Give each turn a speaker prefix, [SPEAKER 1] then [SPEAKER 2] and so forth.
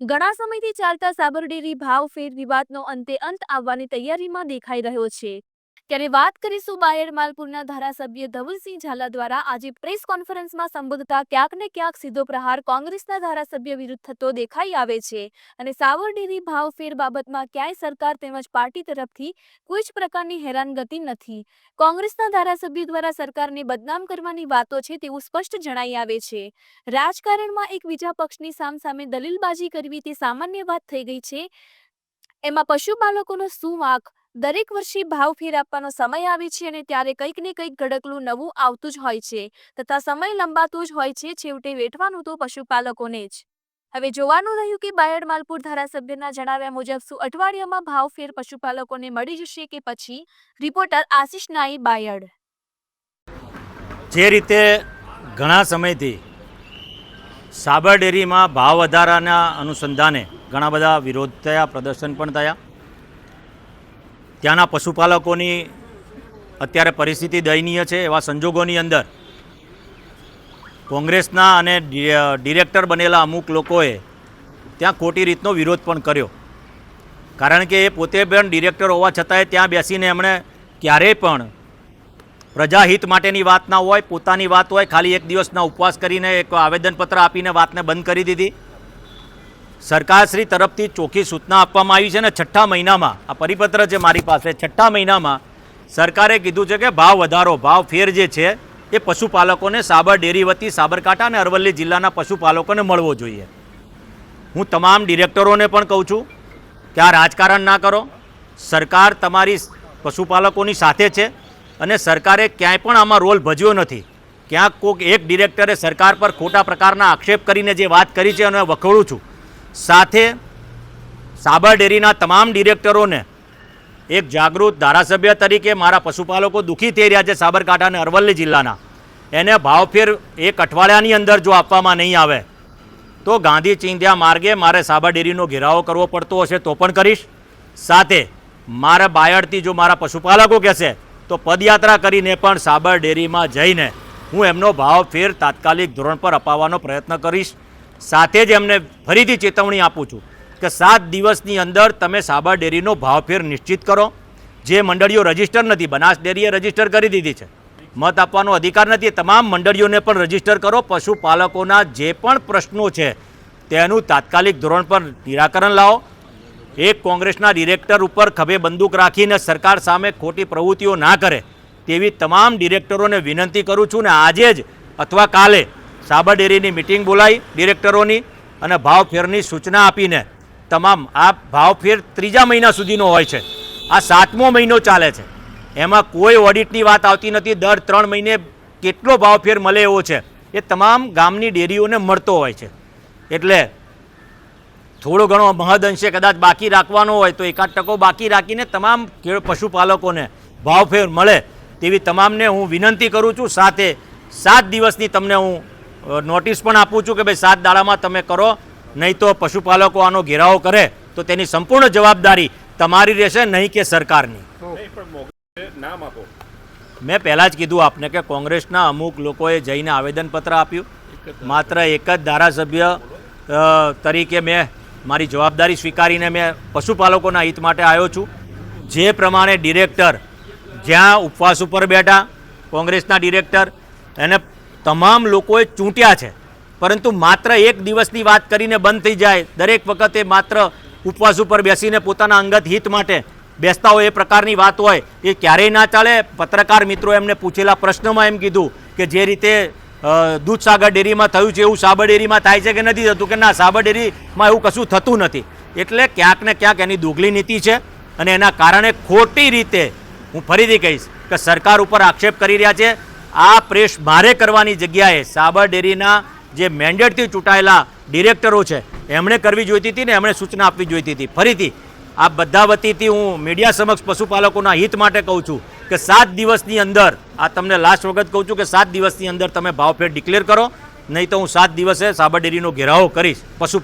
[SPEAKER 1] ઘણા સમયથી ચાલતા સાબરડેરી ભાવ ફેર વિવાદનો અંતે અંત આવવાની તૈયારીમાં દેખાઈ રહ્યો છે. ત્યારે વાત કરીશું બાયડ માલપુરના ધારાસભ્ય ધવલસિંહ ઝાલા દ્વારા. આજે પ્રેસ કોન્ફરન્સમાં સંબોધતા ક્યાંક ને ક્યાંક સીધો પ્રહાર કોંગ્રેસના ધારાસભ્ય વિરુદ્ધ થતો દેખાઈ આવે છે અને સાબરડેરી ભાવ ફેર બાબતમાં ક્યાંય સરકાર તેમજ પાર્ટી તરફથી કોઈ જ પ્રકારની હેરાનગતિ નથી. કોંગ્રેસના ધારાસભ્ય દ્વારા સરકારને બદનામ કરવાની વાતો છે તેવું સ્પષ્ટ જણાઈ આવે છે. રાજકારણમાં એક બીજા પક્ષની સામસામે દલીલબાજી કરવી તે સામાન્ય વાત થઈ ગઈ છે. એમાં પશુપાલકોનો શું વાંક? દરેક વર્ષે ભાવ ફેર આપવાનો સમય આવે છે અને ત્યારે કંઈક ને કંઈક ગડકલું નવું આવતું જ હોય છે. તથા સમય લંબાતો જ હોય છે. છેવટે વેઠવાનું તો પશુપાલકોને જ. હવે જોવાનું રહ્યું કે બાયડ માલપુર ધારાસભ્યના જણાવ્યા મુજબ શું અઠવાડિયામાં ભાવ ફેર પશુપાલકોને મળી જશે કે પછી? રિપોર્ટર આશિષ નાઈ, બાયડ.
[SPEAKER 2] જે રીતે ઘણા સમયથી સાબર ડેરીમાં ભાવ વધારાના અનુસંધાને ઘણા બધા વિરોધ થયા, પ્રદર્શન પણ થયા. ત્યાંના પશુપાલકોની અત્યારે પરિસ્થિતિ દયનીય છે એવા સંજોગોની અંદર કોંગ્રેસના અને ડિરેક્ટર બનેલા અમુક લોકોએ ત્યાં ખોટી રીતનો વિરોધ પણ કર્યો. કારણ કે એ પોતે પણ ડિરેક્ટર હોવા છતાંય ત્યાં બેસીને એમણે ક્યારેય પણ પ્રજાહિત માટેની વાત ના હોય, પોતાની વાત હોય, ખાલી એક દિવસના ઉપવાસ કરીને એક આવેદનપત્ર આપીને વાતને બંધ કરી દીધી. સરકારશ્રી તરફથી ચોખ્ખી સૂચના આપવામાં આવી છે ને છઠ્ઠા મહિનામાં, આ પરિપત્ર છે મારી પાસે, છઠ્ઠા મહિનામાં સરકારે કીધું છે કે ભાવ વધારો, ભાવ ફેર જે છે, એ પશુપાલકોને સાબર ડેરી વતી સાબરકાંઠા અને અરવલ્લી જિલ્લાના પશુપાલકોને મળવો જોઈએ. હું તમામ ડિરેક્ટરોને પણ કહું છું કે આ રાજકારણ ના કરો. સરકાર તમારી પશુપાલકોની સાથે છે અને સરકારે ક્યાંય પણ આમાં રોલ ભજ્યો નથી. ક્યાંક કોઈક એક ડિરેક્ટરે સરકાર પર ખોટા પ્રકારના આક્ષેપ કરીને જે વાત કરી છે અને વખોડું છું. સાથે સાબર ડેરીના તમામ ડિરેક્ટરોને એક જાગૃત ધારાસભ્ય તરીકે મારા પશુપાલકો દુઃખી થઈ રહ્યા છે સાબરકાંઠા અને અરવલ્લી જિલ્લાના. એને ભાવફેર એક અઠવાડિયાની અંદર જો આપવામાં નહીં આવે, તો ગાંધી ચિંધ્યા માર્ગે મારે સાબર ડેરીનો ઘેરાવો કરવો પડતો હશે તો પણ કરીશ. સાથે મારા બાયડથી જો મારા પશુપાલકો કહેશે, તો પદયાત્રા કરીને પણ સાબર ડેરીમાં જઈને હું એમનો ભાવ ફેર તાત્કાલિક ધોરણ પર અપાવવાનો પ્રયત્ન કરીશ. સાથે જ એમને ફરીથી ચેતવણી આપું છું કે સાત દિવસની અંદર તમે સાબર ડેરીનો ભાવફેર નિશ્ચિત કરો. જે મંડળીઓ રજિસ્ટર નથી, બનાસ ડેરીએ રજિસ્ટર કરી દીધી છે. મત આપવાનો અધિકાર નથી તમામ મંડળીઓને પણ રજિસ્ટર કરો. પશુપાલકોના જે પણ પ્રશ્નો છે, તેનું તાત્કાલિક ધોરણ પર નિરાકરણ લાવો. એક કોંગ્રેસના ડિરેક્ટર ઉપર ખભે બંદૂક રાખીને સરકાર સામે ખોટી પ્રવૃત્તિઓ ના કરે, તેવી તમામ ડિરેક્ટરોને વિનંતી કરું છું ને આજે જ અથવા કાલે સાબર ડેરીની મિટિંગ બોલાવી ડિરેક્ટરોની અને ભાવફેરની સૂચના આપીને તમામ આ ભાવફેર ત્રીજા મહિના સુધીનો હોય છે. આ સાતમો મહિનો ચાલે છે. એમાં કોઈ ઓડિટની વાત આવતી નથી. દર ત્રણ મહિને કેટલો ભાવફેર મળે એવો છે એ તમામ ગામની ડેરીઓને મળતો હોય છે. એટલે થોડો ઘણો મહદઅંશે કદાચ બાકી રાખવાનો હોય તો એકાદ ટકો બાકી રાખીને તમામ પશુપાલકોને ભાવફેર મળે તેવી તમામને હું વિનંતી કરું છું. સાથે સાત દિવસની તમને હું નોટિસ પણ આપું છું કે ભાઈ સાત દાડામાં તમે કરો નહીં તો પશુપાલકો આનો ઘેરાવો કરે તો તેની સંપૂર્ણ જવાબદારી તમારી રહેશે નહીં કે સરકારની.
[SPEAKER 3] નામ આપો.
[SPEAKER 2] મેં પહેલાં જ કીધું આપને કે કોંગ્રેસના અમુક લોકોએ જઈને આવેદનપત્ર આપ્યું. માત્ર એક જ ધારાસભ્ય તરીકે મેં મારી જવાબદારી સ્વીકારીને મેં પશુપાલકોના હિત માટે આવ્યો છું. જે પ્રમાણે ડિરેક્ટર જ્યાં ઉપવાસ ઉપર બેઠા કોંગ્રેસના ડિરેક્ટર એને તમામ લોકોએ ચૂંટ્યા છે. પરંતુ માત્ર એક દિવસની વાત કરીને બંધ થઈ જાય. દરેક વખતે માત્ર ઉપવાસ ઉપર બેસીને પોતાના અંગત હિત માટે બેસતા હોય એ પ્રકારની વાત હોય એ ક્યારેય ના ચાલે. પત્રકાર મિત્રો એમને પૂછેલા પ્રશ્નમાં એમ કીધું કે જે રીતે દૂધસાગર ડેરીમાં થયું છે એવું સાબર ડેરીમાં થાય છે કે નથી થતું? કે ના, સાબર ડેરીમાં એવું કશું થતું નથી. એટલે ક્યાંક ને ક્યાંક એની દોગલી નીતિ છે અને એના કારણે ખોટી રીતે હું ફરીથી કહીશ કે સરકાર ઉપર આક્ષેપ કરી રહ્યા છે. આ પ્રેસ મારે કરવાની જગ્યાએ સાબર ડેરીના જે મેન્ડેટથી ચૂંટાયેલા ડિરેક્ટરો છે, એમણે કરવી જોઈતી હતી ને એમણે સૂચના આપવી જોઈતી હતી. ફરીથી આ બધા વતીથી હું મીડિયા સમક્ષ પશુપાલકોના હિત માટે કહું છું કે સાત દિવસની અંદર, આ તમને લાસ્ટ વખત કહું છું કે સાત દિવસની અંદર તમે ભાવફેર ડિક્લેર કરો, નહીં તો હું સાત દિવસે સાબર ડેરીનો ઘેરાવો કરીશ. પશુ